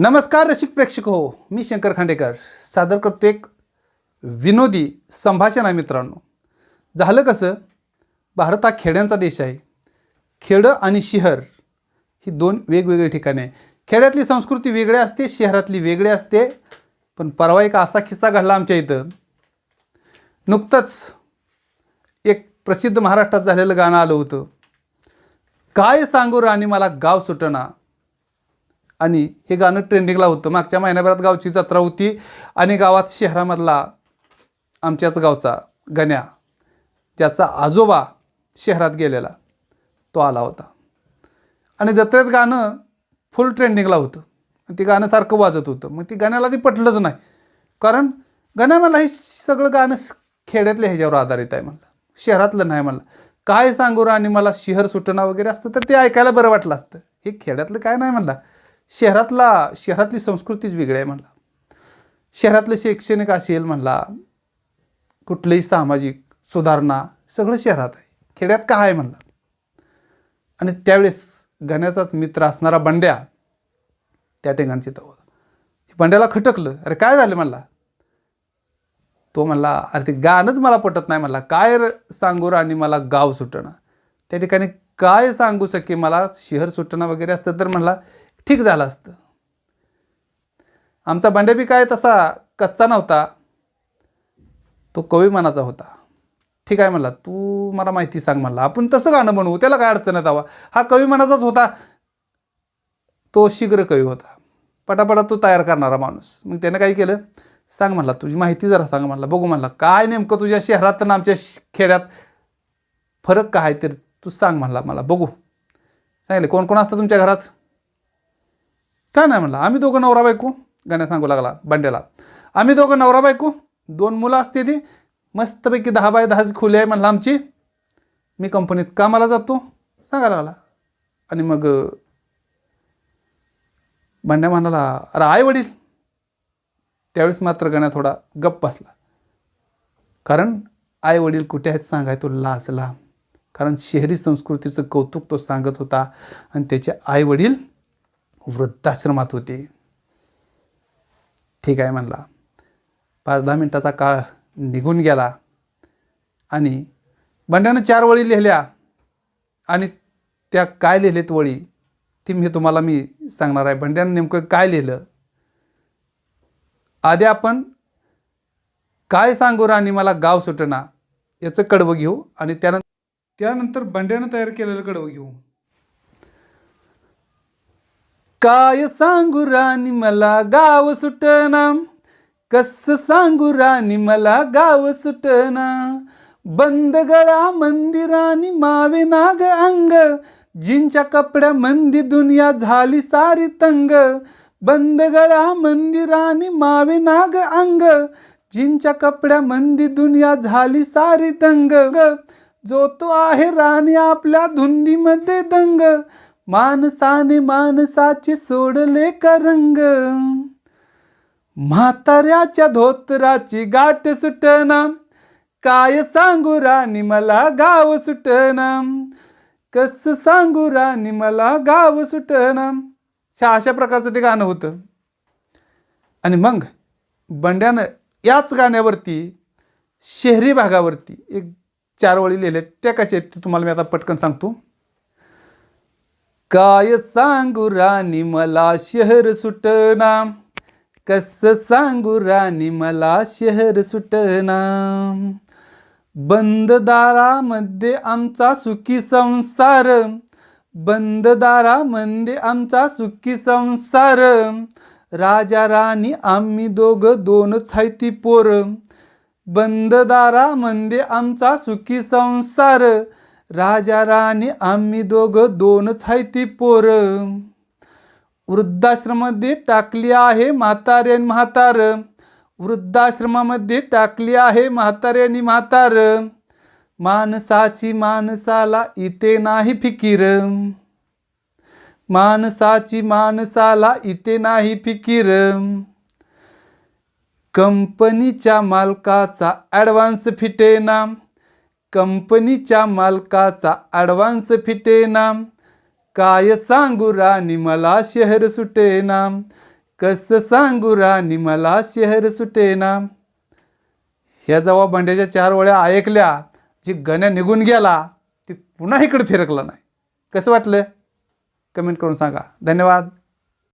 नमस्कार रसिक प्रेक्षक हो मी शंकर खांडेकर. सादर करतो एक विनोदी संभाषण आहे मित्रांनो. झालं कसं? भारत हा खेड्यांचा देश आहे. खेडं आणि शहर ही दोन वेगवेगळी ठिकाणे आहे. खेड्यातली संस्कृती वेगळी असते शहरातली वेगळी असते. पण परवा एक असा किस्सा घडला आमच्या इथं. नुकतंच एक प्रसिद्ध महाराष्ट्रात झालेलं गाणं आलं होतं. काय सांगू राणी मला गाव सुटना. आणि हे गाणं ट्रेंडिंगला होतं. मागच्या महिन्याभरात गावची जत्रा होती आणि गावात शहरामधला आमच्याच गावचा गण्या त्याचा आजोबा शहरात गेलेला तो आला होता. आणि जत्रेत गाणं फुल ट्रेंडिंगला होतं. आणि ते गाणं सारखं वाजत होतं. मग ती गाण्याला ती पटलंच नाही. कारण गाण्या मला हे सगळं गाणं खेड्यातल्या ह्याच्यावर आधारित आहे म्हणलं. शहरातलं नाही म्हणलं. काय सांगू आणि मला शहर सुटणं वगैरे असतं तर ते ऐकायला बरं वाटलं असतं. हे खेड्यातलं काय नाही म्हणलं. शहरातला शहरातली संस्कृतीच वेगळी आहे म्हणला. शहरातलं शैक्षणिक असेल म्हणला कुठलंही सामाजिक सुधारणा सगळं शहरात आहे. खेड्यात काय आहे म्हणला. आणि त्यावेळेस गण्याचाच मित्र असणारा बंड्या त्या ठिकाणची तो बंड्याला खटकलं अरे काय झालं? म्हणला. तो म्हणला अरे ते गाणंच मला पटत नाही. म्हणला काय सांगू आणि मला गाव सुटणं. त्या ठिकाणी काय सांगू शके मला? शहर सुटणं वगैरे असतं तर म्हणला ठीक झालं असतं. आमचा बंड्याबी काय तसा कच्चा नव्हता. तो कवी मनाचा होता. ठीक आहे म्हणला तू मला माहिती सांग म्हणला आपण तसं गाणं म्हणू त्याला काय अडचण आहे हवा हा कवी मनाचाच होता. तो शीघ्र कवी होता. पटापटा तो तयार करणारा माणूस. मग त्यानं काय केलं? सांग म्हणला तुझी माहिती जरा सांग म्हणला बघू म्हणला काय नेमकं तुझ्या शहरात आणि आमच्या खेड्यात फरक काय तर तू सांग म्हणला मला बघू. सांगितले कोण कोण असतं तुमच्या घरात? काय नाही म्हणला? आम्ही दोघं नवरा बायको गाण्या सांगू लागला बंड्याला. आम्ही दोघं नवरा बायको दोन मुलं असते ती मस्तपैकी दहा बाय दहाची खोली आहे म्हणलं आमची. मी कंपनीत कामाला जातो सांगायला लागला. आणि मग अं, बंड्या म्हणाला अरे आई वडील. त्यावेळेस मात्र गण्या थोडा गप्प बसला. कारण आई वडील कुठे आहेत सांगाय तो लाचला कारण शहरी संस्कृतीचं कौतुक तो सांगत होता. आणि त्याचे आई वडील वृद्धाश्रमात होते. ठीक आहे म्हणला. पाच दहा मिनटाचा काळ निघून गेला आणि बंड्यानं चार वळी लिहिल्या आणि त्या काय लिहिलेत वळी ती मी तुम्हाला मी सांगणार आहे. बंड्यानं नेमकं काय लिहिलं? आधी आपण काय सांगू राणी मला गाव सुटना याचं कडवं घेऊ आणि त्यानंतर त्यानंतर बंड्यानं तयार केलेलं कडवं घेऊ. काय सांगू राणी मला गाव सुटना कस सांगू राणी मला गाव सुटना बंद गळा मंदिरानी मावे नाग अंग. जिंच्या कपड्या मंदी दुनिया झाली सारी तंग. बंद गळा मंदिरानी मावे नाग अंग. जिंच्या कपड्या मंदी दुनिया झाली सारी तंग. जो तो आहे राणी आपल्या धुंदीमध्ये दंग. माणसाने माणसाचे सोडले का रंग? म्हाताऱ्याच्या धोतराची गाठ सुटना. काय सांगू राणी मला गाव सुटना. कस सांगू राणी मला गाव सुटना. ह्या अशा प्रकारचं ते गाणं होतं. आणि मग बंड्यानं याच गाण्यावरती शहरी भागावरती एक चार वळी लिहिले त्या कशा आहेत ते तुम्हाला मी आता पटकन सांगतो. काय सांगू राणी मला शहर सुटना. कस सांगू राणी मला शहर सुटना. बंद दारामध्ये आमचा सुखी संसार. बंद दारामध्ये आमचा सुखी संसार. राजा राणी आम्ही दोघं दोनच आहे पोर. बंद दारामध्ये आमचा सुखी संसार. राजा राणी आम्ही दोघं दोनच आहे ती पोर. वृद्धाश्रमामध्ये टाकली आहे म्हातारे आणि म्हातार. वृद्धाश्रमामध्ये टाकली आहे म्हातारे आणि म्हातार. माणसाची माणसाला इथे नाही फिकीर. माणसाची माणसाला इथे नाही फिकीर. कंपनीच्या मालकाचा ॲडव्हान्स फिटेना. कंपनीच्या मालकाचा ॲडव्हान्स फिटेना काय सांगू राणी मला शहर सुटेना कसं सांगू राणी मला शहर सुटेना ह्या जेव्हा बंड्याच्या चार वळ्या ऐकल्या जी गण्या निघून गेला ती पुन्हा इकडे फिरकला नाही. कसं वाटलं? कमेंट करून सांगा. धन्यवाद.